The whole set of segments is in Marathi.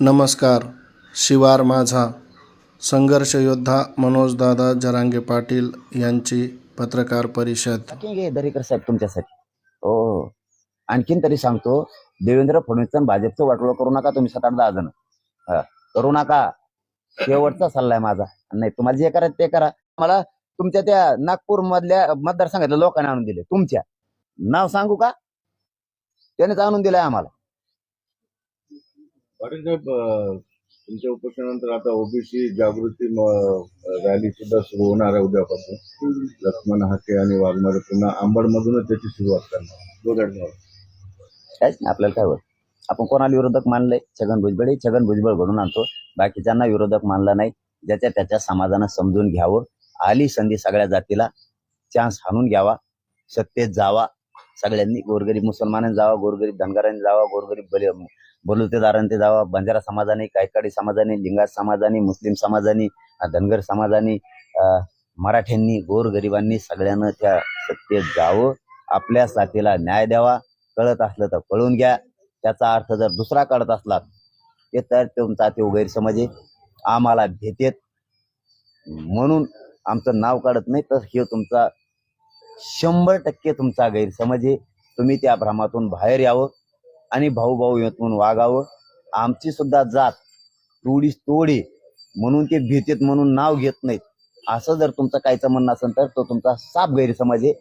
नमस्कार. शिवार माझा संघर्ष योद्धा मनोजदादा जरांगे पाटील यांची पत्रकार परिषद. दरेकर साहेब तुमच्यासाठी. हो, हो, हो आणखीन तरी सांगतो देवेंद्र फडणवीस भाजपचं वाटोळं करू नका तुम्ही सात आठ दहा जण. करू नका. शेवटचा सल्ला आहे माझा. नाही तुम्हाला जे करायचं ते करा. मला तुमच्या त्या नागपूर मधल्या मतदारसंघातल्या लोकांनी आणून दिले तुमच्या. नाव सांगू का? त्यानेच आणून दिलंय आम्हाला. पाटील साहेब तुमच्या उपोषणानंतर आता ओबीसी जागृती रॅली सुद्धा सुरू होणार आहे उद्यापासून. लक्ष्मण हाके आणि वाघमारे पुन्हा आंबडमधूनच त्याची सुरुवात करणार दोघांवर काहीच नाही आपल्याला काय होत आपण कोणाला विरोधक मानलंय? छगन भुजबळ. हे छगन भुजबळ घडून आणतो. बाकीच्यांना विरोधक मानला नाही. ज्याच्या त्याच्या समाजानं समजून घ्यावं. आली संधी सगळ्या जातीला. चान्स हाणून घ्यावा. सत्तेत जावा. सगळ्यांनी गोरगरीब मुसलमानांनी जावा गोरगरीब धनगरांनी जावा गोरगरीब बले बलुतेदारांनी जावा बंजारा समाजाने कायकाडी समाजाने लिंगायत समाजाने मुस्लिम समाजाने धनगर समाजाने मराठ्यांनी गोरगरिबांनी सगळ्यांना त्या सत्तेत जावं आपल्या जातीला न्याय द्यावा कळत असलं तर कळून घ्या. त्याचा अर्थ जर दुसरा कळत असला ते तर तुमचा ते गैरसमज आहे. आम्हाला भेटेत म्हणून आमचं नाव काढत नाही तर हे तुमचा शंभर टक्के तुमचा गैरसमज आहे. तुम्ही त्या भ्रमातून बाहेर यावं आणि भाऊ भाऊ म्हणून वागावं. आमची सुद्धा जात तोडीस तोडी म्हणून ते भीतीत म्हणून नाव घेत नाहीत. असं जर तुमचं काहीचं म्हणणं असेल तर तो तुमचा साफ गैरसमज आहे.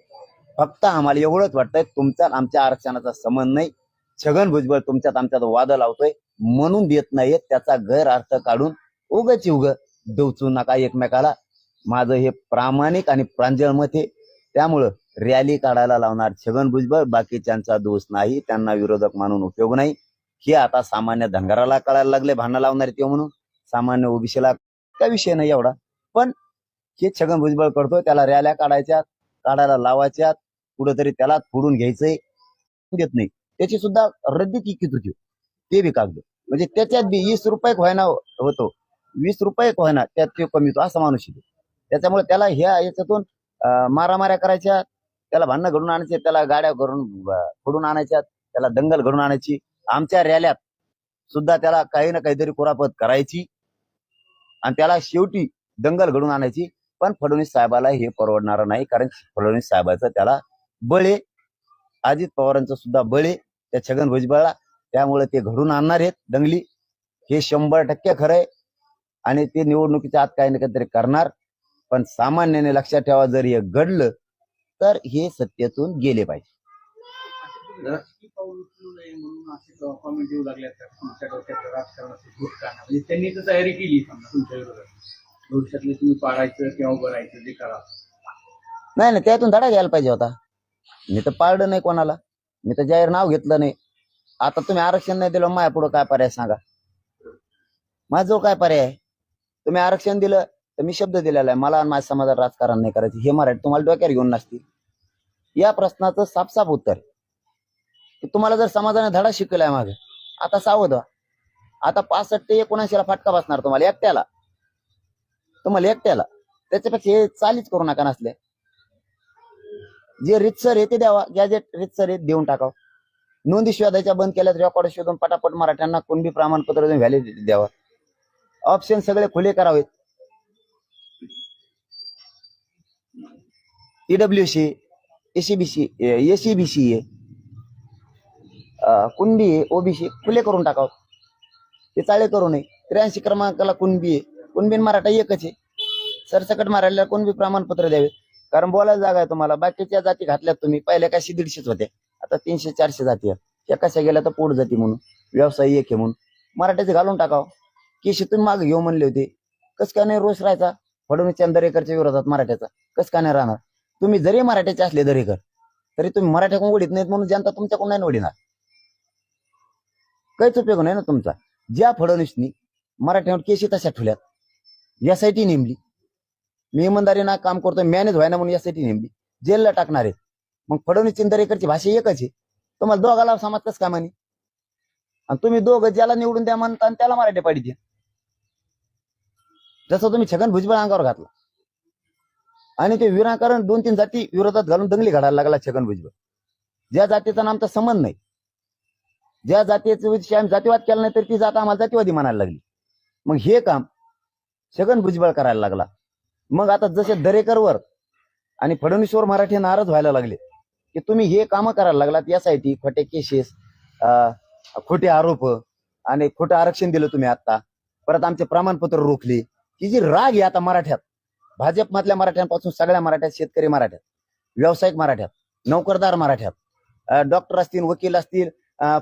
फक्त आम्हाला एवढंच वाटतंय तुमचा आमच्या आरक्षणाचा संबंध नाही. छगन भुजबळ तुमच्यात आमच्यात वाद लावतोय. म्हणून देत नाहीये त्याचा गैरअर्थ काढून उगच उग डोचू नका एकमेकाला. माझं हे प्रामाणिक आणि प्रांजळ मत आहे. त्यामुळं रॅली काढायला लावणार छगन भुजबळ बाकीच्यांचा दोष नाही त्यांना विरोधक मानून उपयोग नाही. हे आता सामान्य धनगराला कळायला लागले भांडणं लावणारे ते म्हणून. सामान्य ओबीसीला काय विषय नाही एवढा. पण हे छगन भुजबळ करतो त्याला रॅल्या काढायच्या काढायला लावायच्या कुठंतरी त्याला फोडून घ्यायचंय देत नाही. त्याची सुद्धा रद्दी तिकीट होती? ते बी कागद. म्हणजे त्याच्यात बी वीस रुपये व्हायना होतो. वीस रुपये व्हायना त्यात ते कमी होतो असा माणूस त्याच्यामुळे त्याला ह्या याच्यातून मारामाऱ्या करायच्या त्याला भांडणं घडून आणायचे त्याला गाड्या घडून घडून फोडून आणायच्या त्याला दंगल घडून आणायची. आमच्या रॅल्यात सुद्धा त्याला काही ना काहीतरी कुरापत करायची आणि त्याला शेवटी दंगल घडून आणायची. पण फडणवीस साहेबाला हे परवडणार नाही कारण फडणवीस साहेबाचं त्याला बळे अजित पवारांचं सुद्धा बळे त्या छगन भुजबळला. त्यामुळे ते घडून आणणार आहेत दंगली. हे शंभर टक्के खरंय. आणि ते निवडणुकीच्या आत काही ना काहीतरी करणार. पण सामान्याने लक्षात ठेवा जर हे घडलं तर हे सत्तेतून गेले पाहिजे. म्हणजे त्यांनी तर तयारी केली समजा तुमच्या विरोधात. भविष्यातले तुम्ही पाडायचं किंवा जे करा. नाही नाही त्यातून धडा घ्यायला पाहिजे होता. मी तर पाळलं नाही कोणाला. मी तर जाहीर नाव घेतलं नाही. आता तुम्ही आरक्षण नाही दिलं माझ्या पुढं काय पर्याय सांगा? माझं काय पर्याय आहे? तुम्ही आरक्षण दिलं तर मी शब्द दिलेला आहे मला आणि माझ्या समाजात राजकारण नाही करायचं हे मराठी तुम्हाला डोक्यावर घेऊन नसतील. या प्रश्नाचं साफसाफ उत्तर. तुम्हाला जर समाजाने धडा शिकलाय मागे आता सावध आता पासष्ट ते एकोणऐंशीला फाटका बसणार तुम्हाला एकट्याला. तुम्हाला एकट्याला. त्याच्यापेक्षा हे चालीच करू नका नसले. जे रितसर आहे ते द्यावा गॅजेट रितसर आहे देऊन टाकावं. नोंदी शोधायच्या बंद केल्यात रेकॉर्ड शोधून पटापट मराठ्यांना कुणबी प्रमाणपत्र देऊन व्हॅलिडिटी द्यावा. ऑप्शन सगळे खुले करावेत. ईडब्ल्यूसी एसीबीसी एसीबीसी आहे कुणबी आहे ओबीसी खुले करून टाकावं. ते चाळे करू नये. त्र्याऐंशी क्रमांकाला कुणबी आहे कुणबी मराठा एकच आहे सरसकट मराठीला कुणबी प्रमाणपत्र द्यावे. कारण बोलायला जागा आहे तुम्हाला. बाकीच्या जाती घातल्यात तुम्ही. पहिल्या कशी दीडशेच होत्या. आता तीनशे चारशे जाती आहेत. त्या कशा गेल्या तर पोट जाती म्हणून. व्यवसाय एक आहे म्हणून. मराठीचं घालून टाकावं. केशी तुम्ही मागे घेऊ म्हणले होते. कस काय नाही रोष राहायचा? फडणवीस दरेकरच्या विरोधात मराठ्याचा. कस काय नाही राहणार? तुम्ही जरी मराठ्याचे असले दरेकर तरी तुम्ही मराठ्याकडून वडीत नाहीत म्हणून जनता तुमच्याकडून नाही वडीणार. काहीच उपयोग नाही ना तुमचा. ज्या फडणवीसनी मराठ्यावर केशी तशा ठेवल्यात यासाठी नेमली. मी इमानदारीनं काम करतोय मॅनेज व्हायना म्हणून यासाठी नेमली. जेलला टाकणार आहे मग फडणवीस चिंदरेकरची भाषा एकच आहे. तुम्हाला दोघाला समाज कस काय आणि तुम्ही दोघं ज्याला निवडून द्या म्हणता आणि त्याला मराठी पाडी जसं तुम्ही छगन भुजबळ अंगावर घातला. आणि ते विनाकारण दोन तीन जाती विरोधात घालून दंगली घडायला लागला छगन भुजबळ. ज्या जातीचा नामचा संबंध नाही. ज्या जातीचा विषय आम्ही जातीवाद केला नाही तर ती जात आम्हाला जातीवादी म्हणायला लागली. मग हे काम छगन भुजबळ करायला लागला. मग आता जसे दरेकरवर आणि फडणवीसवर मराठी नाराज व्हायला लागले की तुम्ही हे कामं करायला लागलात यासाठी खोटे केसेस अं, खोटे आरोप आणि खोटं आरक्षण दिलं तुम्ही आता परत आमचे प्रमाणपत्र रोखले. ही जी राग आहे आता मराठ्यात भाजपमधल्या मराठ्यांपासून सगळ्या मराठ्यात शेतकरी मराठ्यात व्यावसायिक मराठ्यात नोकरदार मराठ्यात. डॉक्टर असतील वकील असतील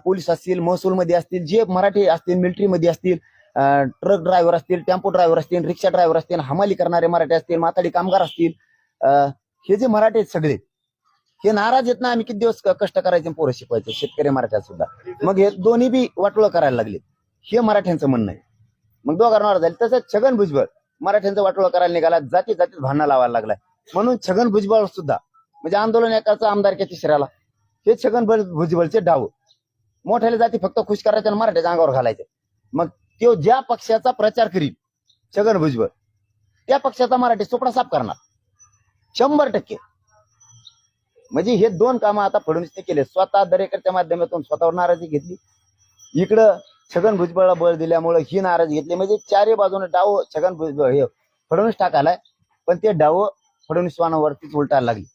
पोलीस असतील महसूलमध्ये असतील जे मराठी असतील मिलिटरीमध्ये असतील ट्रक ड्रायव्हर असतील टेम्पो ड्रायव्हर असतील रिक्षा ड्रायव्हर असतील हमाली करणारे मराठी असतील माथाडी कामगार असतील अं, हे जे मराठी आहेत सगळे हे नाराज आहेत ना आम्ही किती दिवस कष्ट करायचे पोरं शिकवायचे शेतकरी मराठ्यात सुद्धा. मग हे दोन्ही बी वाटोळं करायला लागले हे मराठ्यांचं म्हणणं आहे. मग दोघांना झाले. तसंच छगन भुजबळ मराठ्यांचं वाटोळं करायला निघाला जाती जातीत भांडणं लावायला लागलाय. म्हणून छगन भुजबळ सुद्धा म्हणजे आंदोलन एकाच आमदार के तिसऱ्याला हे छगन भुजबळचे डाव. मोठ्याला जाती फक्त खुश करायच्या आणि मराठ्याच्या अंगावर घालायचे. मग तो ज्या पक्षाचा प्रचार करील छगन भुजबळ त्या पक्षाचा मराठी चोपडा साफ करणार. शंभर टक्के. म्हणजे हे दोन कामं आता फडणवीसने केले. स्वतः दरेकरच्या माध्यमातून स्वतःवर नाराजी घेतली. इकडं छगन भुजबळला बळ दिल्यामुळे ही नाराजी घेतली. म्हणजे चारही बाजूने डाव छगन भुजबळ हे फडणवीस टाकायलाय. पण ते डाव फडणवीसवानावरतीच उलटायला लागली.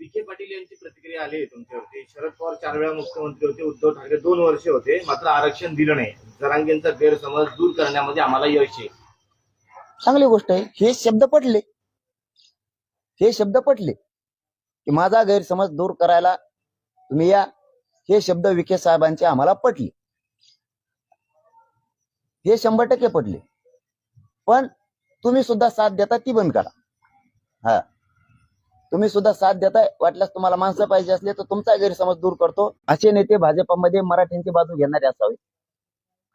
विखे पाटील यांची प्रतिक्रिया आली तुमच्यावरती. शरद पवार चार वेळा मुख्यमंत्री होते. उद्धव ठाकरे दोन वर्ष होते. मात्र आरक्षण दिलं नाही. जरांगेंचा गैरसमज दूर करण्यामध्ये आम्हाला यश आहे. चांगली गोष्ट आहे. हे शब्द पटले. हे शब्द पटले. की माझा गैरसमज दूर करायला तुम्ही या. हे शब्द विखे साहेबांचे आम्हाला पटले. हे शंभर टक्के पडले. पण तुम्ही सुद्धा साथ देता ती बंद करा. हा. तुम्ही सुद्धा साथ देताय वाटल्यास तुम्हाला माणसं पाहिजे असले तर तुमचा गैरसमज दूर करतो. असे नेते भाजपमध्ये मराठ्यांची बाजू घेणारे असावेत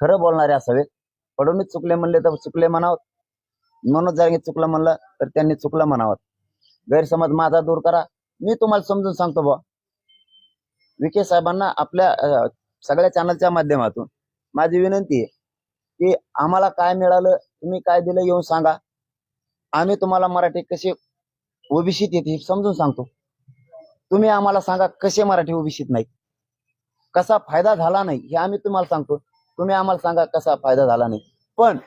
खरं बोलणारे असावे. फडणवीस चुकले म्हणले तर चुकले म्हणावं. मनोज जारंगे चुकलं म्हणलं तर त्यांनी चुकलं म्हणावं. गैरसमज माझा दूर करा. मी तुम्हाला समजून सांगतो बा विखे साहेबांना आपल्या सगळ्या चॅनलच्या माध्यमातून माझी विनंती आहे. की आम्हाला काय मिळालं तुम्ही काय दिलं येऊन सांगा. आम्ही तुम्हाला मराठी कसे ओबीसीत येते हे समजून सांगतो. तुम्ही आम्हाला सांगा कसे मराठी ओबीसीत नाही कसा फायदा झाला नाही हे आम्ही तुम्हाला सांगतो. तुम्ही आम्हाला सांगा कसा फायदा झाला नाही. पण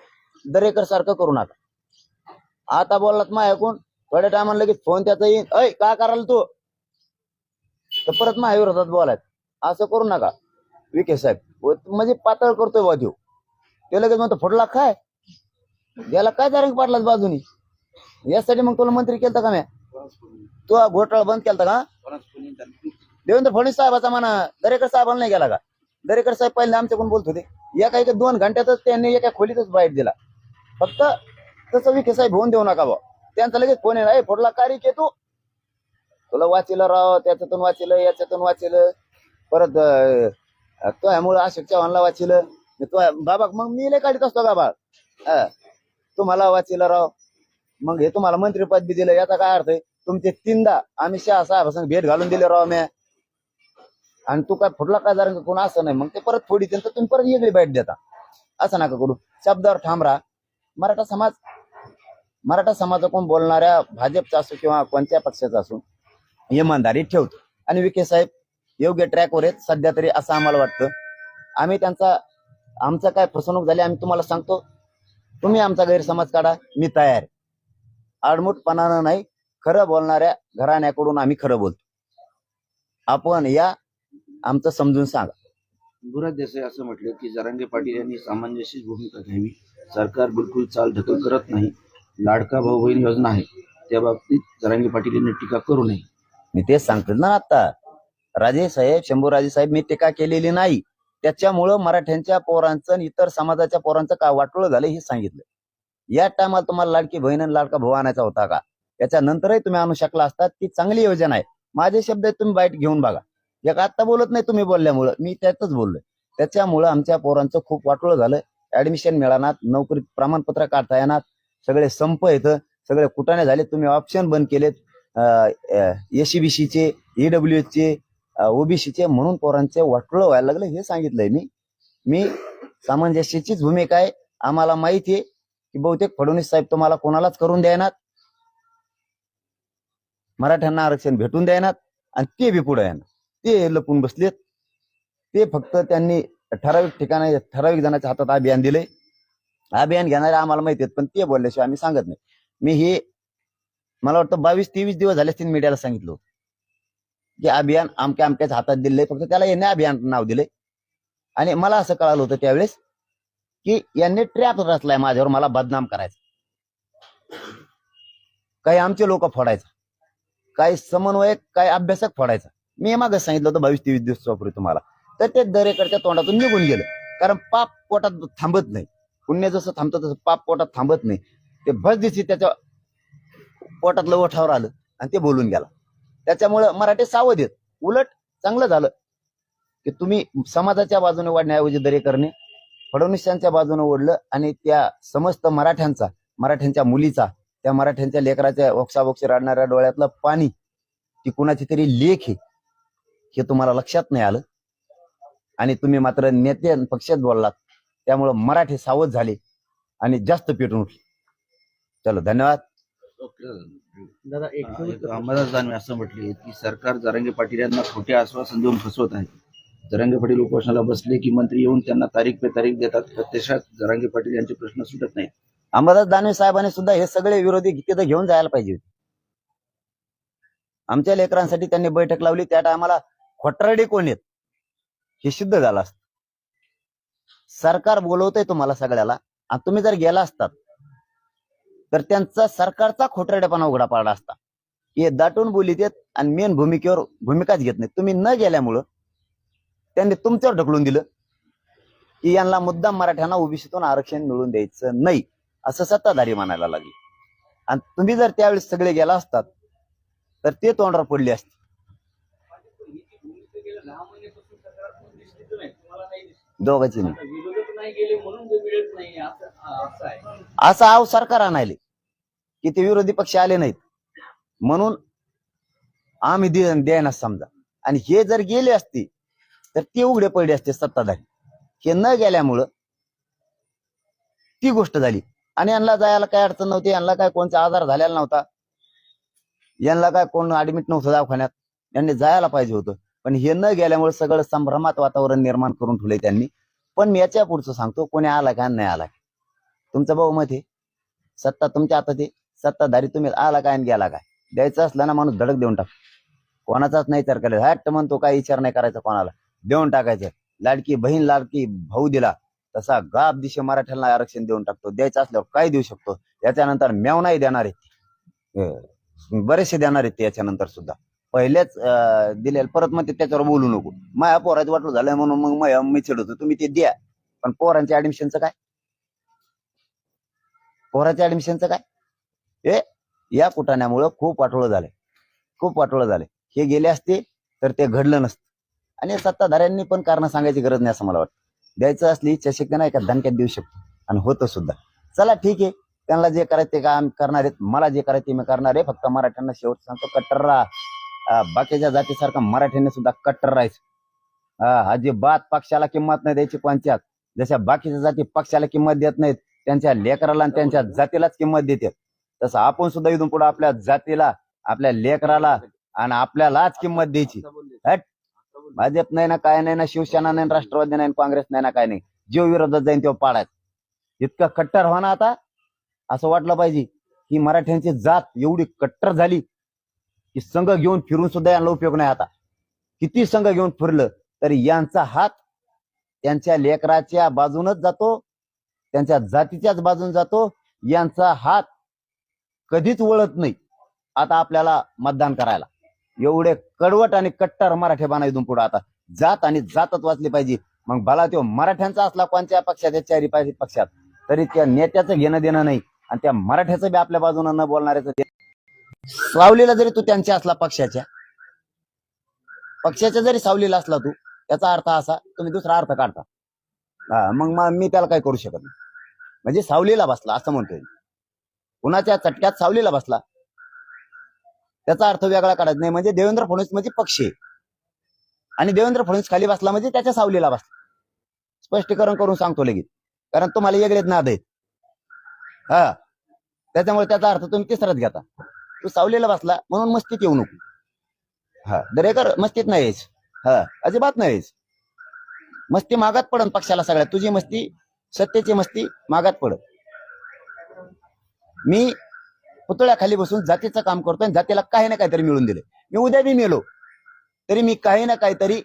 दरेकर सारखं करू नका. आता बोललात मग ऐकून थोड्या टायमाला लगेच फोन त्याचा येईन. ऐ काय कराल तू? तर परत माझ्या विरोधात बोलायत असं करू नका. विखे साहेब म्हणजे पातळ करतोय बा त्यो ते लगेच म्हणतो फुटला काय? याला काय दारंग पाडलाच बाजूनी? यासाठी मग तुला मंत्री केलता का म्या? तू घोटाळा बंद केलता का देवेंद्र फडणवीस साहेबाचा म्हणा दरेकर साहेबांना नाही गेला का? दरेकर साहेब पहिले आमच्याकडून बोलत होते. एका एका दोन घंट्यातच त्यांनी एका खोलीतच बाहेर दिला. फक्त तसं विखे साहेब होऊन देऊ नका बा. त्यांचा लगेच फोन येणार फोडला का रे तू तुला वाचिलं राव त्याच्यातून वाचिलं याच्यातून वाचिलं. परत तो ह्यामुळे अशोक चव्हाणला वाचिलं. बाबा मग मी लय काढीत असतो बाबा? हा. तुम्हाला वाचिलं राव. मग हे तुम्हाला मंत्रीपद बी दिलं याचा काय अर्थ आहे? तुमचे तीनदा आम्ही शहा साहेबांसंग भेट घालून दिले राव म्या. आणि तू काय फुटला काय जरा कोण असं नाही मग ते परत फोडी तर तुम्ही परत वेगळी भेट देता. असं नका करू. शब्दावर ठाम राहा. मराठा समाज मराठा समाजाकडून बोलणाऱ्या भाजपचा असो किंवा कोणत्या पक्षाचा असो इमानदारी ठेवतो. आणि विखे साहेब योग्य ट्रॅकवर आहेत. सध्या तरी असं आम्हाला वाटतं. आम्ही त्यांचा आमचं काय फसवणूक झाली आम्ही तुम्हाला सांगतो. तुम्ही आमचा गैरसमज काढा मी तयार आडमुटपणानं नाही खरं बोलणाऱ्या घराण्याकडून आम्ही खरं बोलतो. आपण या आमचं समजून सांगा. गुरुराज देसाई असं म्हटलं की जरांगे पाटील यांनी सामंजस्य भूमिका घ्यावी. सरकार बिलकुल चाल ढकल करत नाही. लाडका भाऊ बहीण योजना आहे. त्या बाबतीत जरांगे पाटील यांनी टीका करू नये. मी तेच सांगतो ना आता. राजे साहेब शंभूराजे साहेब मी टीका केलेली नाही. त्याच्यामुळं मराठ्यांच्या पोरांचं आणि इतर समाजाच्या पोरांचं का वाटोळं झालं हे सांगितलं. या टायमाला तुम्हाला लाडकी बहीण आणि लाडका भाऊ आणायचा होता का? त्याच्यानंतरही तुम्ही आणू शकला असतात ती चांगली योजना आहे. माझे शब्द तुम्ही बाईट घेऊन बघा. एक आता बोलत नाही तुम्ही बोलल्यामुळं. मी त्यातच बोललोय. त्याच्यामुळं आमच्या पोरांचं खूप वाटोळं झालं. ऍडमिशन मिळाणार नोकरीत प्रमाणपत्र काढता येणार. सगळे संप येतं सगळे कुटाणे झाले तुम्ही ऑप्शन बंद केलेत. एसीबीसीचे ईडब्ल्यू चे ओबीसीचे म्हणून पोरांचे वाटलं व्हायला लागलं हे सांगितलंय मी. मी सामंजस्याचीच भूमिका आहे. आम्हाला माहिती आहे की बहुतेक फडणवीस साहेब तुम्हाला कोणालाच करून द्यायनात मराठ्यांना आरक्षण भेटून द्यायनात आणि ते बी पुढे येणार. ते लपून बसलेत. ते फक्त त्यांनी ठराविक ठिकाणी ठराविक जणांच्या हातात अभियान दिले अभियान घेणारे आम्हाला माहिती आहेत पण ते बोलल्याशिवाय आम्ही सांगत नाही. मी हे मला वाटतं बावीस तेवीस दिवस झाले असतील मीडियाला सांगितलं होतं. जे अभियान आमक्या आमक्याच हातात दिले फक्त त्याला यांनी अभियान नाव दिले आणि मला असं कळालं होतं त्यावेळेस की यांनी ट्रॅप रचलाय माझ्यावर मला बदनाम करायचा. काही आमचे लोक फोडायचा. काही समन्वयक काही अभ्यासक फोडायचा. मी मागं सांगितलं होतं बावीस तेवीस दिवस वापरू तुम्हाला. तर ते दरेकडच्या तोंडातून निघून गेलं. कारण पाप पोटात थांबत नाही. पुण्य जसं थांबतं तसं पाप पोटात थांबत नाही. ते भस दिवशी त्याच्या पोटातलं ओठावर आलं आणि ते बोलून गेला. त्याच्यामुळं मराठी सावध आहेत. उलट चांगलं झालं. की तुम्ही समाजाच्या बाजूने वाढण्याऐवजी दरेकरने फडणवीसांच्या बाजूने ओढलं आणि त्या समस्त मराठ्यांचा मराठ्यांच्या मुलीचा त्या मराठ्यांच्या लेकराच्या वक्षावक्षी राडणाऱ्या डोळ्यातलं पाणी ती कुणाची तरी लेख आहे हे तुम्हाला लक्षात नाही आलं. आणि तुम्ही मात्र नेते पक्षात बोललात. त्यामुळं मराठी सावध झाले आणि जास्त पेटून उठले. चलो धन्यवाद. दादा एक अंबादास दानवे असं म्हटले की सरकार जरांगे पाटील यांना खोटे आश्वासन देऊन फसवत आहे. जरांगे पाटील उपोषणाला बसले की मंत्री येऊन त्यांना तारीख पे तारीख देतात. प्रत्यक्षात जरांगे पाटील यांचे प्रश्न सुटत नाहीत. अंबादास दानवे साहेबांनी सुद्धा हे सगळे विरोधी तिथं घेऊन जायला पाहिजे होते. आमच्या लेकरांसाठी त्यांनी बैठक लावली. त्या टायमाला खोटरडे कोण आहेत? हे सिद्ध झालं असत. सरकार बोलवतंय तुम्हाला सगळ्याला. आणि तुम्ही जर गेला असतात तर त्यांचा सरकारचा खोटरडेपणा उघडा पाडला असता. हे दाटून बोलीत येत आणि मेन भूमिकेवर भूमिकाच घेत नाही तुम्ही न गेल्यामुळं त्यांनी तुमच्यावर ढकलून दिलं. की यांना मुद्दाम मराठ्यांना ओबीसीतून आरक्षण मिळवून द्यायचं नाही असं सत्ताधारी म्हणायला लागले. आणि तुम्ही जर त्यावेळेस सगळे गेला असतात तर ते तोंडावर पडले असते. दोघांची नाही. नाही गेले म्हणून ते मिळत नाही असं असं आहे. आव सरकार आणायले की ते विरोधी पक्ष आले नाहीत. म्हणून आम्ही दे- द्यायना समजा. आणि हे जर गेले असते तर ते उघडे पडले असते सत्ताधारी. हे न गेल्यामुळं ती गोष्ट झाली. आणि यांना जायला काय अडचण नव्हती यांना काय कोणचा आजार झालेला नव्हता. यांना काय कोण ऍडमिट नव्हतं दवाखान्यात. यांनी जायला पाहिजे होतं. पण हे न गेल्यामुळे सगळं संभ्रमात वातावरण निर्माण करून ठेवलंय त्यांनी. पण मी याच्या पुढचं सांगतो कोणी आला का नाही आला का? तुमचं बहुमत आहे. सत्ता तुमच्या हातात आहे. सत्ताधारी तुम्ही आला काय आणि गेला काय द्यायचं असलं ना माणूस धडक देऊन टाक. कोणाचाच नाही विचार करायचा. हॅट म्हणतो काय विचार नाही करायचा कोणाला. देऊन टाकायचं. लाडकी बहीण लाडकी भाऊ दिला तसा गाब दिशे मराठ्यांना आरक्षण देऊन टाकतो. द्यायचं असल्यावर काय देऊ शकतो? याच्यानंतर मेव देणार आहे बरेचसे देणार आहेत याच्यानंतर सुद्धा. पहिलेच दिलेल दिलेलं. परत मग ते त्याच्यावर बोलू नको. माया पोराचं वाटलं झालं म्हणून मग माया मी चिडवतो तुम्ही ते द्या. पण पोरांच्या ऍडमिशनचं काय? पोराच्या ऍडमिशनचं काय? हे या कुटाण्यामुळं खूप वाटोळं झालंय. खूप वाटोळं झालंय. हे गेले असते तर ते घडलं नसतं. आणि सत्ताधाऱ्यांनी पण कारण सांगायची गरज नाही असं मला वाटतं. द्यायचं असली इच्छाशक्ती नाही का? धनक्यात देऊ शकतो. आणि होतं सुद्धा. चला ठीक आहे. त्यांना जे करायचं ते काम करणार आहेत. मला जे करायचं ते मी करणार आहे. फक्त मराठ्यांना शेवट सांगतो कट्टर राहा. बाकीच्या जातीसारखं मराठ्यांनी सुद्धा कट्टर राहायचं. अजिबात पक्षाला किंमत नाही द्यायची पंचायत जशा बाकीच्या जाती पक्षाला किंमत देत नाहीत त्यांच्या लेकराला आणि त्यांच्या जातीलाच किंमत देतात. तसं आपण सुद्धा इथून पुढे आपल्या जातीला आपल्या लेकराला आणि आपल्यालाच किंमत द्यायची. हट. भाजप नाही ना काय नाही ना शिवसेना नाही राष्ट्रवादी नाही काँग्रेस नाही ना काय नाही. जीव विरोधात जाईन तेव्हा पाडायचं. इतकं कट्टर होणार ना आता. असं वाटलं पाहिजे की मराठ्यांची जात एवढी कट्टर झाली की संघ घेऊन फिरून सुद्धा यांना उपयोग नाही आता. किती संघ घेऊन फिरलं तरी यांचा हात त्यांच्या लेकराच्या बाजूनच जातो त्यांच्या जातीच्याच बाजून जातो यांचा हात कधीच वळत नाही. आता आपल्याला मतदान करायला. एवढे कडवट आणि कट्टर मराठे बनायतून पुढे आता. जात आणि जातच वाचली पाहिजे. मग भला तो मराठ्यांचा असला कोणत्या पक्षाच्या चारी पाहिजे पक्षात तरी त्या नेत्याचं घेणं देणं नाही. आणि त्या मराठ्याचं बी आपल्या बाजूनं न बोलणाऱ्याचं सावलीला जरी तू त्यांच्या असला पक्षाच्या पक्षाच्या जरी सावलीला असला तू त्याचा अर्थ असा तुम्ही दुसरा अर्थ काढता. हा मग मग मी त्याला काय करू शकत नाही. म्हणजे सावलीला बसला असं म्हणतोय कुणाच्या चटक्यात सावलीला बसला त्याचा अर्थ वेगळा काढायचा नाही. म्हणजे देवेंद्र फडणवीस म्हणजे पक्ष आहे. आणि देवेंद्र फडणवीस खाली बसला म्हणजे त्याच्या सावलीला बसला. स्पष्टीकरण करून सांगतो लगेच. कारण तुम्हाला वेगळेच नाद आहेत. हा. त्याच्यामुळे त्याचा अर्थ तुम्ही तिसराच घेता. तू सावलीला बसला म्हणून मस्तीत येऊ नको. हा दरेकर मस्तीत नाही यायचं हा अजिबात नाही यायचं मस्ती मागात पडन पक्षाला सगळ्या. तुझी मस्ती सत्तेची मस्ती मागात पडत मी पुतळ्याखाली बसून जातीचं काम करतोय आणि जातीला काही ना काहीतरी मिळून दिले मी उद्या बी मेलो तरी मी काही ना काहीतरी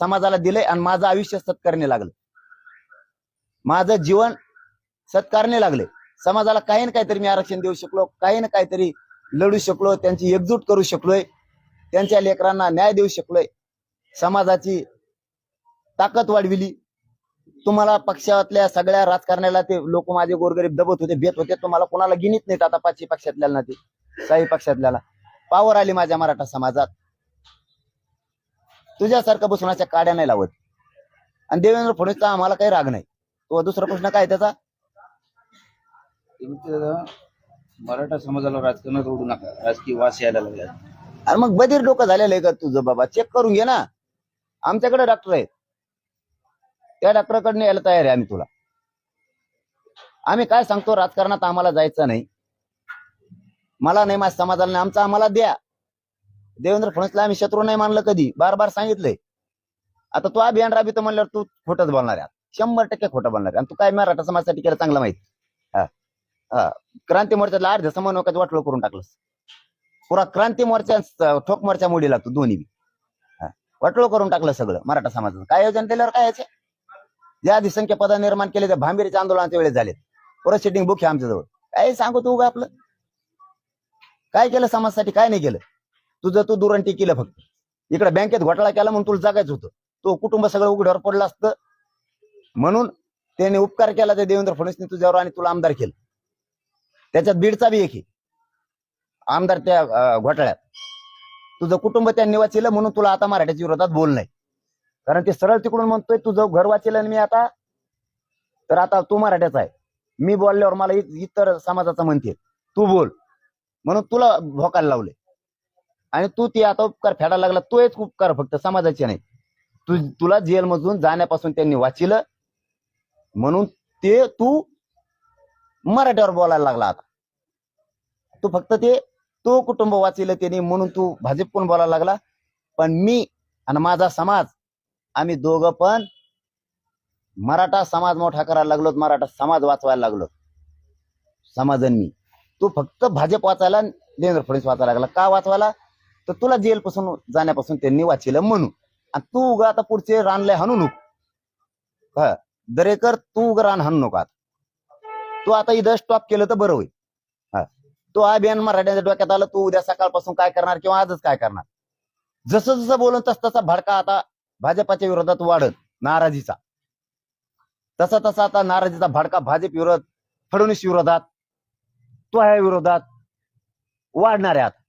समाजाला दिलंय आणि माझं आयुष्य सत्कारणे लागलं. माझं जीवन सत्कारणे लागले समाजाला काही ना काहीतरी मी आरक्षण देऊ शकलो काही ना काहीतरी लढू शकलो त्यांची एकजूट करू शकलोय त्यांच्या लेकरांना न्याय देऊ शकलोय. समाजाची ताकद वाढविली. तुम्हाला पक्षातल्या सगळ्या राजकारण्याला ते लोक माझे गोरगरीब दबत होते भेट होते. तुम्हाला कोणाला गिनीत नाहीत आता पाचशे पक्षातल्याला ते काही पक्षातल्याला. पावर आली माझ्या मराठा समाजात. तुझ्यासारखं बसवण्याच्या काड्या नाही लावत. आणि देवेंद्र फडणवीसचा आम्हाला काही राग नाही. तो दुसरा प्रश्न काय त्याचा? मराठा समाजाला राजकारणात ओढू नका. राजकीय वास यायला लागला. अरे मग बधीर डोकं झालेलं आहे का तुझं बाबा? चेक करून घे ना. आमच्याकडे डॉक्टर आहेत. त्या डॉक्टरकडनं यायला तयार आहे आम्ही तुला. आम्ही काय सांगतो राजकारणात आम्हाला जायचं नाही. मला नाही माझ्या समाजाला नाही. आमचा आम्हाला द्या. देवेंद्र फडणवीसला आम्ही शत्रू नाही मानलं कधी. बार बार सांगितलंय. आता तू अभियान राबित म्हणल्यावर तू खोटंच बोलणार आहे. शंभर टक्के खोटं बोलणार आहे. आणि तू काय मराठा समाजासाठी केलं चांगलं माहिती? हा. क्रांती मोर्चातला अर्ध्या समन्वयकात वाटलं करून टाकलंस. पुरा क्रांती मोर्चा ठोक मोर्चा मोडी लागतो दोन्ही बी. हा. करून टाकलं सगळं मराठा समाजाचं. काय योजना दिल्यावर काय याचे ज्या आधी संख्या पद निर्माण केले त्या भांबीरीच्या आंदोलनाच्या वेळेस झाले परत सिटिंग बुक आहे आमच्याजवळ. काय सांगू तू आपलं? काय केलं समाजासाठी? काय नाही केलं? तुझं तू दुरंटी केलं फक्त. इकडे बँकेत घोटाळा केला म्हणून तुला जगायचं होतं. तो कुटुंब सगळं उघड्यावर पडलं असतं. म्हणून त्याने उपकार केला त्या देवेंद्र फडणवीसने तुझ्यावर आणि तुला आमदार केलं. त्याच्यात बीडचा बी एक आहे. आमदार त्या घोटाळ्यात. तुझं कुटुंब त्यांनी वाचिलं म्हणून तुला आता मराठ्याच्या विरोधात बोल नाही कारण ते सरळ तिकडून म्हणतोय तुझं घर वाचिलं आणि मी आता तर आता तू मराठ्याचा आहे. मी बोलल्यावर मला इ- इतर समाजाचं म्हणते तू बोल. म्हणून तुला भोकायला लावले आणि तू ती आता उपकार फेडायला लागला तो एक उपकार फक्त समाजाचे नाही तू तुला जेलमधून जाण्यापासून त्यांनी वाचिलं. म्हणून ते तू मराठ्यावर बोलायला लागला आता. तू फक्त ते तो कुटुंब वाचिलं त्यांनी म्हणून तू भाजप कोण बोलायला लागला. पण मी आणि माझा समाज आम्ही दोघं पण मराठा समाज मोठा करायला लागलो मराठा समाज वाचवायला लागलो. समाजांनी तू फक्त भाजप वाचायला देवेंद्र फडणवीस वाचायला लागला. का वाचवायला? तर तुला जेलपासून जाण्यापासून त्यांनी वाचिलं म्हणून. आणि तू उगा आता पुढचे रानले हाणू नको. दरेकर तू उग रान हाणू नको आता. तू आता इथं स्टॉप केलं तर बरं होईल. हा. तो अभियान मराठ्यांच्या डोक्यात आलं तू उद्या सकाळपासून काय करणार किंवा आजच काय करणार? जसं जसं बोलून तस तसा भडका आता भाजपाच्या विरोधात वाढत नाराजीचा. तसा तसा आता नाराजीचा भडका भाजप विरोध फडणवीस विरोधात तो ह्या विरोधात वाढणार आहे आता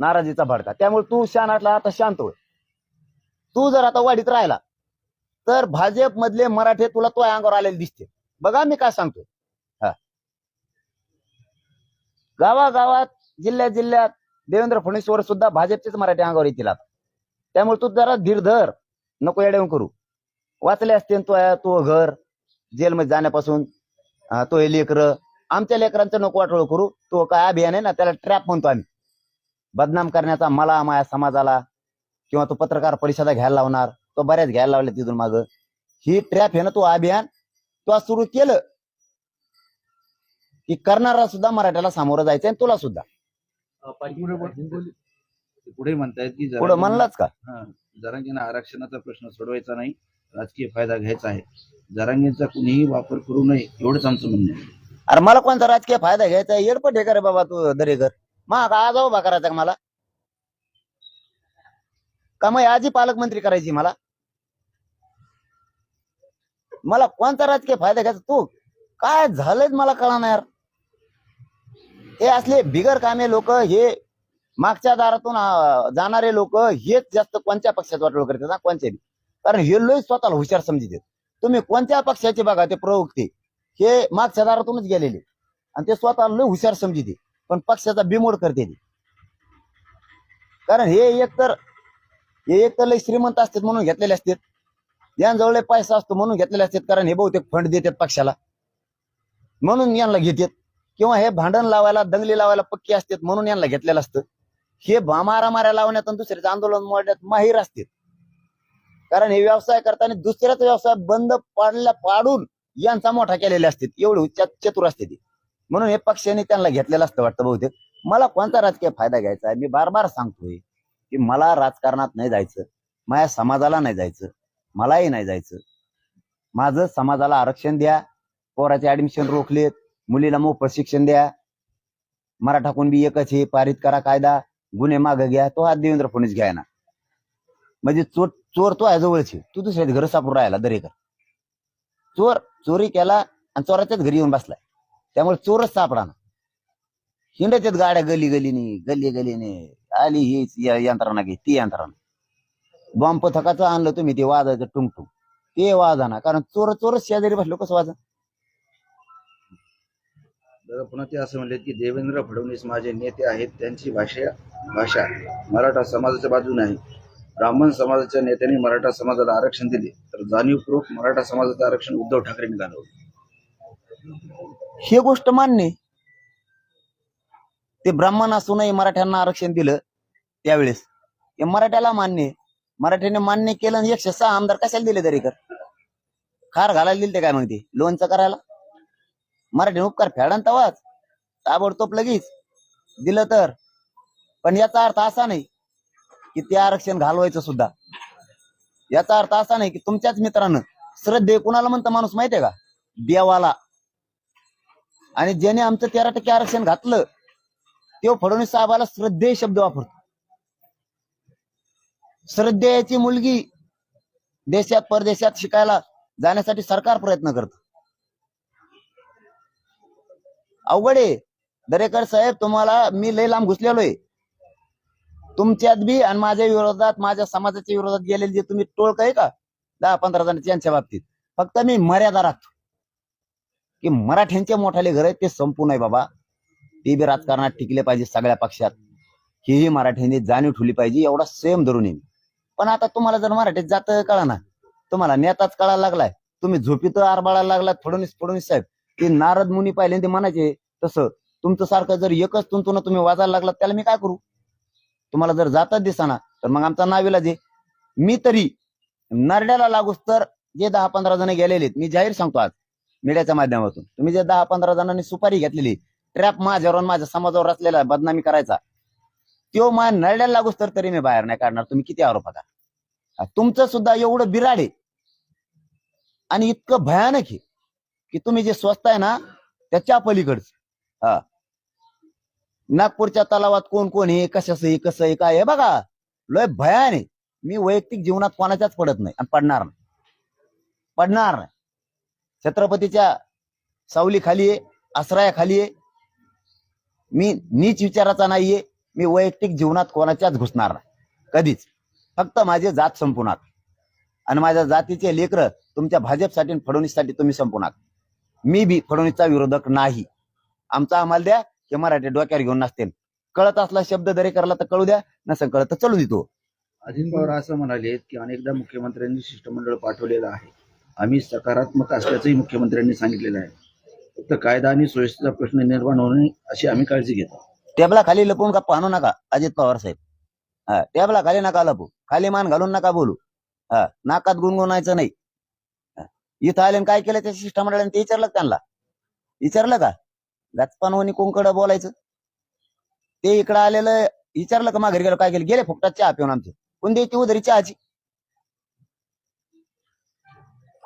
नाराजीचा भडका. त्यामुळे तू शानाटला आता शांत होय. तू जर आता वाढीत राहिला तर भाजप मधले मराठे तुला तो अंगावर आलेले दिसते बघा मी काय सांगतो हा गावागावात जिल्ह्यात जिल्ह्यात देवेंद्र फडणवीसवर सुद्धा भाजपचेच मराठी अंगावर येतील आता. त्यामुळे तू जरा धीरधर नको येऊन करू. वाचले असते तो तो घर जेलमध्ये जाण्यापासून तो हे लेकर. आमच्या लेकरांचं नको वाटोळ करू. तो काय अभियान आहे ना त्याला ट्रॅप म्हणतो आम्ही. बदनाम करण्याचा मला माझ्या समाजाला किंवा तो पत्रकार परिषदा घ्यायला लावणार तो बऱ्याच घ्यायला लावले तिथून माग. ही ट्रॅप आहे ना तो अभियान. तो आज सुरू केलं. की करणारा सुद्धा मराठ्याला सामोरं जायचं आणि तुला सुद्धा. पुढे म्हणतायत की पुढे म्हणलाच का? हा, जरांगेंना आरक्षणाचा प्रश्न सोडवायचा नाही राजकीय फायदा घ्यायचा आहे. जरांगेंचा कुणीही वापर करू नये एवढंच आमचं म्हणणं आहे. अरे मला कोणता राजकीय फायदा घ्यायचा आहे? येडपट आहे का रे बाबा तू दरेकर. मग आज उभा करायचा का मला? का मग आजी पालकमंत्री करायची मला? मला कोणता राजकीय फायदा घ्यायचा? तू काय झालंय मला कळणार यार. हे असले बिगर कामे लोक हे मागच्या दारातून जाणारे लोक हेच जास्त कोणत्या पक्षात वाटोळ करतात ना कोणत्या कारण हे लोक स्वतःला हुशार समजित तुम्ही कोणत्या पक्षाचे बघा ते प्रवक्ते. हे मागच्या दारातूनच गेलेले. आणि ते स्वतःला लय हुशार समजिते पण पक्षाचा बिमोड करते कारण हे एक तर हे एक तर लय श्रीमंत असतात म्हणून घेतलेले असतात. यांजवळ पैसा असतो म्हणून घेतलेले असतात. कारण हे बहुतेक फंड देतात पक्षाला. म्हणून यांना घेतात. किंवा हे भांडण लावायला दंगली लावायला पक्की असतात म्हणून यांना घेतलेलं असतं. हे मारामाऱ्या लावण्यात आणि दुसऱ्याचं आंदोलन मोडण्यात माहीर असतात. कारण हे व्यवसाय करताना दुसऱ्याचा व्यवसाय बंद पाडल्या पाडून यांचा मोठा केलेले असते एवढे चतुर असते ती. म्हणून हे पक्षाने त्यांना घेतलेलं असतं वाटतं बहुतेक. मला कोणता राजकीय फायदा घ्यायचा आहे? मी बार बार सांगतोय की मला राजकारणात नाही जायचं. माझ्या समाजाला नाही जायचं. मलाही नाही जायचं. माझं समाजाला आरक्षण द्या. पोराचे ऍडमिशन रोखलेत. मुलीला मोफत शिक्षण द्या. मराठा कुणबी एकच हे पारित करा कायदा गुन्हे मागे घ्या तो हा देवेंद्र फडणवीस घ्या ना म्हणजे चोर चोर तो आहे जवळचे तू दुसऱ्या घर सापडून राहिला दरेकर. चोर चोरी केला आणि चोराच्याच घरी येऊन बसलाय. त्यामुळे चोरच सापडा ना हिंडतात गाड्या गली गलीने गली गलीने. आली ही यंत्रणा घे ती यंत्रणा. बॉम्ब पथकाचं आणलं तुम्ही ते वाजायचं टुंगटुंग. ते वाजाना. कारण चोर चोरच शेजारी बसलो कसं वाजा? तर पुन्हा ते असं म्हणले की देवेंद्र फडणवीस माझे नेते आहेत त्यांची भाषा भाषा मराठा समाजाच्या बाजूने आहे. ब्राह्मण समाजाच्या नेत्यांनी मराठा समाजाला आरक्षण दिले. तर जाणीवपूर्वक मराठा समाजाचं आरक्षण उद्धव ठाकरेंनी घालवलं हे गोष्ट मान्य ते ब्राह्मण असूनही मराठ्यांना आरक्षण दिलं त्यावेळेस. हे मराठ्याला मान्य मराठ्याने मान्य केलं आणि एकशे सहा आमदार कशाला दिले तरी कर? खार घालायला दिले ते काय मग ते? लोणचं करायला? मराठी उपकार फेडा तवाच. ताबडतोब लगेच. दिलं तर. पण याचा अर्थ असा नाही की ते आरक्षण घालवायचं सुद्धा. याचा अर्थ असा नाही की तुमच्याच मित्रानं श्रद्धे कुणाला म्हणतं माणूस माहितीये का? देवाला. आणि ज्याने आमचं तेरा टक्के आरक्षण घातलं तो फडणवीस साहेबाला श्रद्धेय शब्द वापरतो. श्रद्धेची मुलगी देशात परदेशात शिकायला जाण्यासाठी सरकार प्रयत्न करतं. अवघड आहे. दरेकर साहेब तुम्हाला मी लय लांब घुसलेलो आहे तुमच्यात बी आणि माझ्या विरोधात माझ्या समाजाच्या विरोधात गेलेले जे तुम्ही टोळक आहे का दहा पंधरा जण यांच्या बाबतीत. फक्त मी मर्यादा राखतो. की मराठ्यांचे मोठाले घर आहेत ते संपू नये बाबा. ते बी राजकारणात टिकले पाहिजे सगळ्या पक्षात. हेही मराठ्यांनी जाणीव ठेवली पाहिजे एवढा सेम धरून येईल पण आता तुम्हाला जर मराठीत जात कळा ना. तुम्हाला नेताच कळायला लागलाय. तुम्ही झोपीत आरबाळायला लागलात फडणवीस फडणवीस साहेब. ते नारद मुनी पाहिले ते म्हणायचे तसं तुमचं सारखं जर एकच तुंतून तुम्ही वाजायला लागलात त्याला मी काय करू? तुम्हाला जर जातच दिसाना तर मग आमचा नावेला जे मी तरी नरड्याला लागूच तर जे दहा पंधरा जण गेलेले आहेत, मी जाहीर सांगतो आज मीडियाच्या माध्यमातून. तुम्ही जे दहा पंधरा जणांनी सुपारी घेतलेली ट्रॅप माझ्यावर माझ्या समाजावर असलेला बदनामी करायचा तो मा नरड्याला लागूच तर तरी मी बाहेर नाही काढणार. तुम्ही किती आरोप का तुमचं सुद्धा एवढं बिराड आहे. आणि इतकं भयानक आहे. की तुम्ही जे स्वस्त आहे ना त्याच्या पलीकडचं. हा. नागपूरच्या तलावात कोण कोण आहे कशाच आहे कसं आहे काय आहे बघा. लय भयान आहे. मी वैयक्तिक जीवनात कोणाच्याच पडत नाही आणि पडणार नाही. पडणार नाही. छत्रपतीच्या सावली खाली आहे आसराया खाली आहे. मी नीच विचाराचा नाहीये. मी वैयक्तिक जीवनात कोणाच्याच घुसणार नाही. कधीच. फक्त माझे जात संपवणार आणि माझ्या जातीचे लेकर तुमच्या भाजपसाठी आणि फडणवीससाठी तुम्ही संपवणार मी बी फडणवीसचा विरोधक नाही. आमचा आम्हाला द्या की मराठी डोक्यावर घेऊन नसतील कळत असला शब्द दरे करला तर कळू द्या नसेल कळत तर चलू देतो. अजित पवार असं म्हणाले की अनेकदा मुख्यमंत्र्यांनी शिष्टमंडळ पाठवलेलं आहे. आम्ही सकारात्मक असल्याचंही मुख्यमंत्र्यांनी सांगितलेलं आहे. फक्त कायदा आणि सुव्यवस्थेचा प्रश्न निर्माण होऊ नये अशी आम्ही काळजी घेतो. टेबला खाली लपवून का पाहू नका अजित पवार साहेब. हा टेबला खाली नका लपू. खाली मान घालून नका बोलू. हा नाकात गुणगुणायचं नाही. हा. इथं आले आणि काय केलं त्या शिष्टमंडळाने? ते विचारलं का त्यांना? विचारलं का? गचपानवणी कोणकड बोलायचं. ते इकडं आलेलं विचारलं का माघारी गेलं? काय केलं? गेले फुकटात चहा पिऊन आमचे. कोण द्यायची उधरी? चहाची.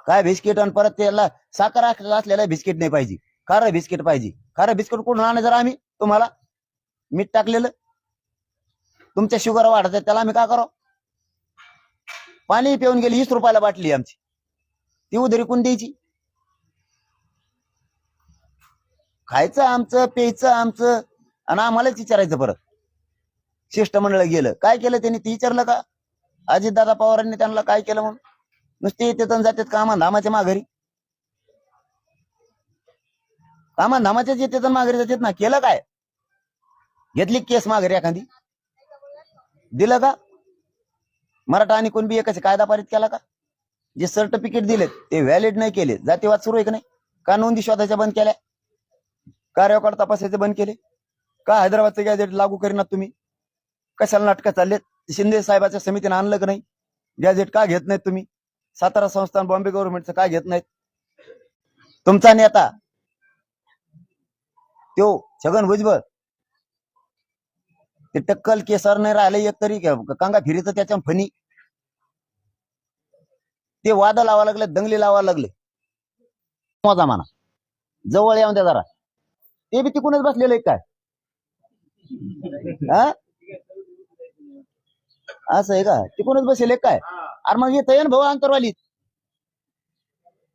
काय बिस्किट आणि परत त्याला साखर असलेलं बिस्किट नाही पाहिजे. खरं बिस्किट पाहिजे. खरं बिस्किट कुठून आणायचं जरा आम्ही? तुम्हाला? मीठ टाकलेलं. तुमच्या शुगर वाढत आहे, त्याला आम्ही काय करो पाणी पिऊन गेली वीस रुपयाला बाटली आमची. ती उधारी कोण द्यायची? खायचं आमचं प्यायचं आमचं आणि आम्हालाच विचारायचं परत. शिष्टमंडळ गेलं. काय केलं त्यांनी? ते विचारलं का? अजितदादा पवारांनी त्यांना काय केलं म्हणून? नुसते येते जातात कामा धामाच्या माघारी. कामा धामाच्याच येते माघारी जातात ना? केलं काय? घेतली केस माघारी एखादी? दिलं का? मराठा आणि कोण बी कायदा पारित केला का? जे सर्टिफिकेट दिलेत ते व्हॅलिड नाही केले. जातीवाद सुरू आहे का नाही? का नोंदी शोधाच्या बंद केल्या? का रेकॉर्ड तपासायचे बंद केले? का हैदराबादचे गॅजेट लागू करीनात तुम्ही? कशाला नाटकं चाललेत? शिंदे साहेबाच्या समितीने आणलं का नाही? गॅजेट का घेत नाहीत तुम्ही? सातारा संस्थान बॉम्बे गव्हर्नमेंटचं काय घेत नाहीत? तुमचा नेता तो छगन भुजबळ ते टक्कल केसर नाही राहिले एक तरी. कांगा फिरीचं त्याच्या फणी. ते वाद लावा लागले दंगली लावा लागले. मोजा म्हणा जवळ येऊन द्या जरा. ते बी तिकूनच बसलेले काय? हा? असं आहे का? तिकूनच बसले काय? अरे मग येत ना भाऊ अंतरवाली.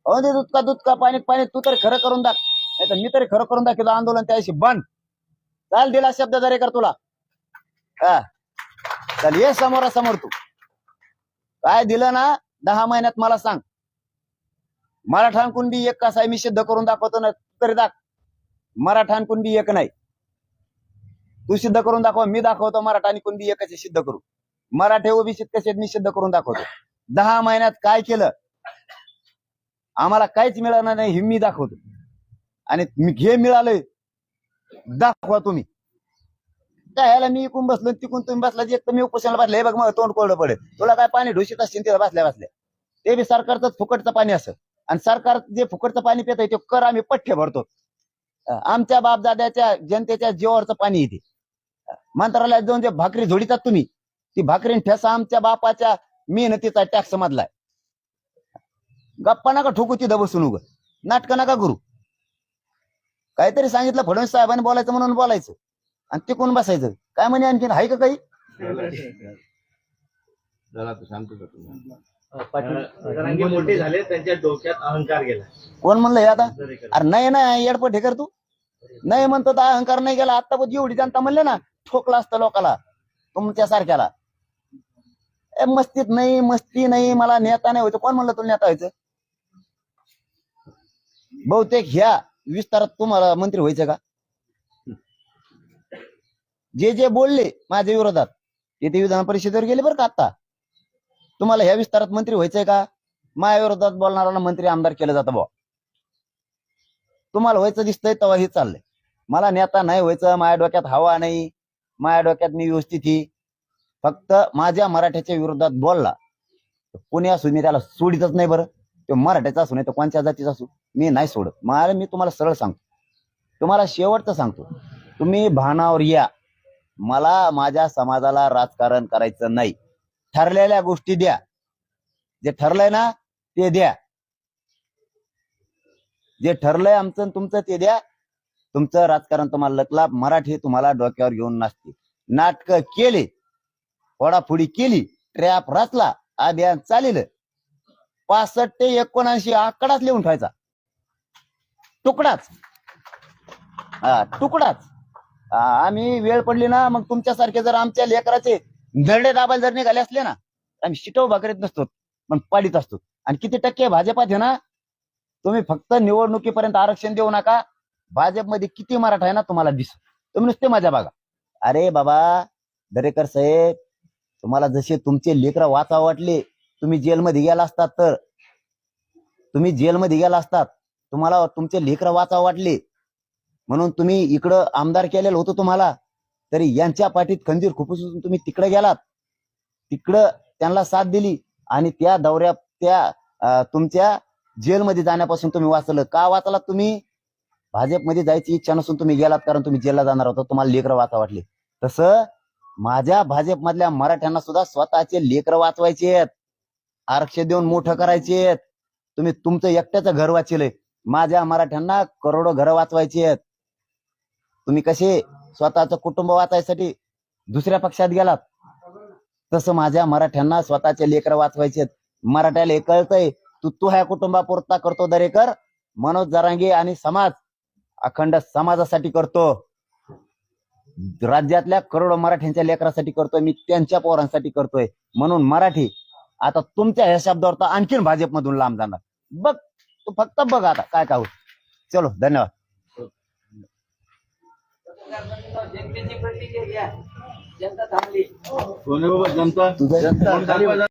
अहो ते दुधका दुधका पाणी पाणी तू तर खरं करून दाख. नाही तर मी तरी खरं करून दाखवलं आंदोलन त्याशी बंद. चाल दिला शब्द जरे कर तुला. हा. चल ये समोरासमोर तू. काय दिलं ना? दहा महिन्यात मला सांग. मराठा कुणबी एक कसा आहे? मी सिद्ध करून दाखवतो ना तरी दाख. मराठा कुणबी एक नाही. तू सिद्ध करून दाखव मी दाखवतो मराठा आणि कुणबी एकाचे सिद्ध करू मराठे ओबीसीत कसे मी सिद्ध करून दाखवतो. दहा महिन्यात काय केलं? आम्हाला काहीच मिळालं नाही हे मी दाखवतो. आणि हे मिळालंय दाखवा तुम्ही. काय ह्याला मी इकून बसलो तिकून तुम्ही बसला एक तर मी उपोषणाला बसले हे बघ मग तोंड कोरडं पडेल. तुला काय पाणी ढोशीत असतील तिला बसल्या बसल्या. ते बी सरकारचं फुकटचं पाणी असं. आणि सरकार जे फुकटचं पाणी पित ते कर आम्ही पठ्ठे भरतो. आमच्या बापदाद्याच्या जनतेच्या जीवावरचं पाणी येते. मंत्रालयात जाऊन जे भाकरी झोडीतात तुम्ही ती भाकरी ठेसा आमच्या बापाच्या मेहनतीचा टॅक्स मधला गप्पा नका ठोकू तिथं बसून उग. नाटक नका करू. काहीतरी सांगितलं फडणवीस साहेबांनी बोलायचं म्हणून बोलायचं. आणि तिकून बसायचं? काय म्हणे आणखीन? आहे का काही? जरा तर शांत का तुम्ही जरांगे मोठे झाले त्यांच्या डोक्यात अहंकार गेला. कोण म्हणलं हे आता. अरे नाही ना एडपट हे कर तू. नाही म्हणतो तर अहंकार नाही गेला. आता पण एवढी जनता म्हणले ना ठोकला असतं लोकाला. तुमच्या सारख्याला. ए, मस्तीत नाही मस्ती नाही मला नेता नाही व्हायचं. कोण म्हणलं तुला नेता व्हायचं? बहुतेक ह्या विस्तारात तुम्हाला मंत्री व्हायचं का? जे जे बोलले माझ्या विरोधात ते ते विधान परिषदेवर गेले बरं का आता. तुम्हाला ह्या विस्तारात मंत्री व्हायचंय का? माझ्या विरोधात बोलणाऱ्यांना मंत्री आमदार केलं जातं बुवा. तुम्हाला व्हायचं दिसतंय तेव्हा हे चाललंय. मला नेता नाही व्हायचं माझ्या डोक्यात हवा नाही. माझ्या डोक्यात मी व्यवस्थित ही फक्त माझ्या मराठ्याच्या विरोधात बोलला कोणी असू मी त्याला सोडितच नाही बरं. तो मराठ्याचा असू नाही तर कोणत्या जातीचा असू मी नाही सोडत. मला मी तुम्हाला सरळ सांगतो. तुम्हाला शेवटचं सांगतो. तुम्ही भानावर या. मला माझ्या समाजाला राजकारण करायचं नाही. ठरलेल्या गोष्टी द्या. जे ठरलंय ना ते द्या. जे ठरलंय आमचं तुमचं ते द्या. तुमचं राजकारण तुम्हाला लकला मराठी तुम्हाला डोक्यावर घेऊन नसते नाटक केले फोडाफोडी केली ट्रॅप रचला अभियान चालेल पासष्ट ते एकोणऐंशी आकडाच लिहून ठेवायचा. तुकडाच. हा तुकडाच. आम्ही वेळ पडली ना मग तुमच्यासारखे जर आमच्या लेकराचे दरडे दाबायला जर निघाले असले ना आम्ही शिटव भाकरीत नसतो पण पाडीत असतो. आणि किती टक्के भाजपात आहे ना तुम्ही फक्त निवडणुकीपर्यंत आरक्षण देऊ नका. भाजपमध्ये किती मराठा आहे ना तुम्हाला दिस तुम्ही नुसते माझ्या बघा. अरे बाबा दरेकर साहेब तुम्हाला जसे तुमचे लेकर वाचा वाटले तुम्ही जेलमध्ये गेला असतात तर तुम्ही जेलमध्ये गेला असतात तुम्हाला तुमचे लेकर वाचा वाटले म्हणून तुम्ही इकडं आमदार केलेलं होतं तुम्हाला तरी यांच्या पाठीत खंजीर खुपसून तुम्ही तिकडे गेलात. तिकडं त्यांना साथ दिली आणि त्या दौऱ्या त्या तुमच्या जेलमध्ये जाण्यापासून तुम्ही वाचलं. का वाचलात तुम्ही? भाजपमध्ये जायची इच्छा नसून तुम्ही गेलात कारण तुम्ही जेलला जाणार होता. तुम्हाला लेकरं वाचा वाटले. तसं माझ्या भाजपमधल्या मराठ्यांना सुद्धा स्वतःचे लेकरं वाचवायचे आहेत. आरक्षण देऊन मोठं करायचे आहेत. तुम्ही तुमचं एकट्याचं घर वाचले माझ्या मराठ्यांना करोडो घरं वाचवायची आहेत. तुम्ही कसे स्वतःचं कुटुंब वाचायसाठी दुसऱ्या पक्षात गेलात? तसं माझ्या मराठ्यांना स्वतःचे लेकर वाचवायचे मराठ्याला हे कळतंय तू तू ह्या कुटुंबापुरता करतो दरेकर मनोज जरांगे आणि समाज अखंड समाजासाठी करतो. राज्यातल्या करोडो मराठ्यांच्या लेकरासाठी करतोय मी त्यांच्या पोरांसाठी करतोय. म्हणून मराठी आता तुमच्या ह्या शब्दावर तर आणखीन भाजपमधून लांब जाणार. बघ तू फक्त बघ आता काय काय होत. चलो धन्यवाद. जनतेची प्रतिक्रिया घ्या जनता थांबली. कोणी बाबा? जनता?